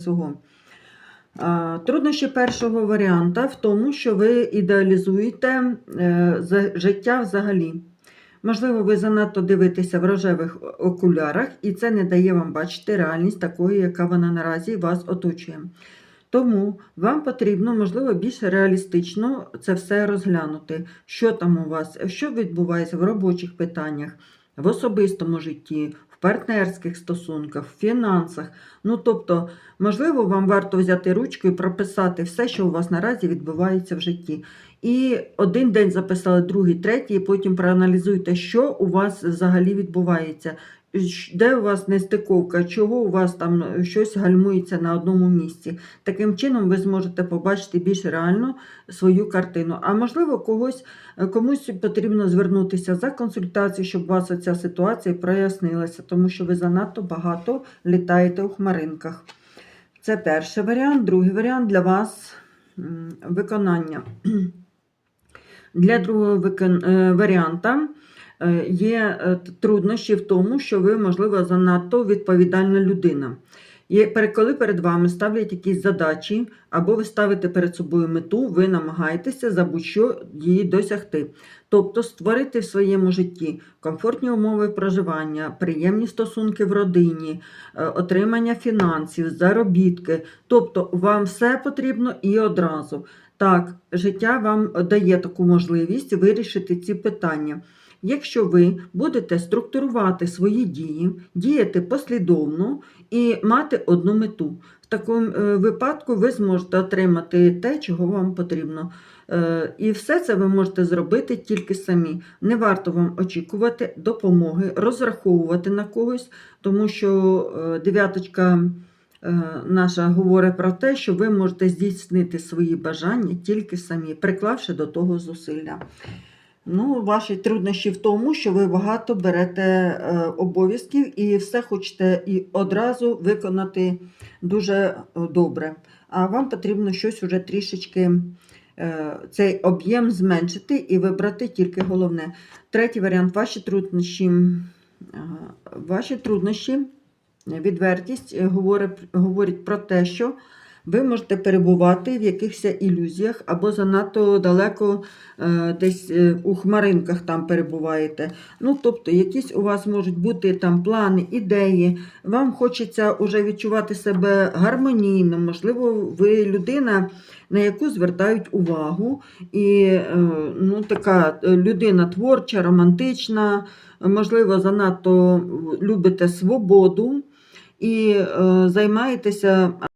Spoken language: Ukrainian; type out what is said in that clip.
свого. А, Труднощі першого варіанта в тому, що ви ідеалізуєте е, життя взагалі. Можливо, ви занадто дивитеся в рожевих окулярах, і це не дає вам бачити реальність такою, яка вона наразі вас оточує. Тому вам потрібно, можливо, більш реалістично це все розглянути, що там у вас, що відбувається в робочих питаннях, в особистому житті, партнерських стосунках, фінансах. Ну, тобто, можливо, вам варто взяти ручку і прописати все, що у вас наразі відбувається в житті. І один день записали, другий, третій, і потім проаналізуйте, що у вас взагалі відбувається. Де у вас нестиковка, чого у вас там е, щось гальмується на одному місці. Таким чином ви зможете побачити більш реально свою картину. А можливо, когось, е, комусь потрібно звернутися за консультацією, щоб у вас ця ситуація прояснилася, тому що ви занадто багато літаєте у хмаринках. Це перший варіант. Другий варіант для вас виконання. Для другого е, варіанта є е, труднощі в тому, що ви, можливо, занадто відповідальна людина. Коли перед вами ставлять якісь задачі, або ви ставите перед собою мету, ви намагаєтеся за будь-що її досягти. Тобто створити в своєму житті комфортні умови проживання, приємні стосунки в родині, е, отримання фінансів, заробітки. Тобто вам все потрібно і одразу. Так, життя вам дає таку можливість вирішити ці питання. Якщо ви будете структурувати свої дії, діяти послідовно і мати одну мету, в такому е, випадку ви зможете отримати те, чого вам потрібно. Е, І все це ви можете зробити тільки самі. Не варто вам очікувати допомоги, розраховувати на когось, тому що е, дев'яточка наша говорить про те, що ви можете здійснити свої бажання тільки самі, приклавши до того зусилля. Ну, ваші труднощі в тому, що ви багато берете е, обов'язків і все хочете і одразу виконати дуже е, добре. А вам потрібно щось уже трішечки е, цей об'єм зменшити і вибрати тільки головне. Третій варіант ваші труднощі. Ваші труднощі, відвертість говорить про те, що ви можете перебувати в якихось ілюзіях або занадто далеко е, десь е, у хмаринках там перебуваєте. Ну, тобто, якісь у вас можуть бути там плани, ідеї. Вам хочеться вже відчувати себе гармонійно. Можливо, ви людина, на яку звертають увагу, і е, ну, така людина творча, романтична, можливо, занадто любите свободу і займаєтеся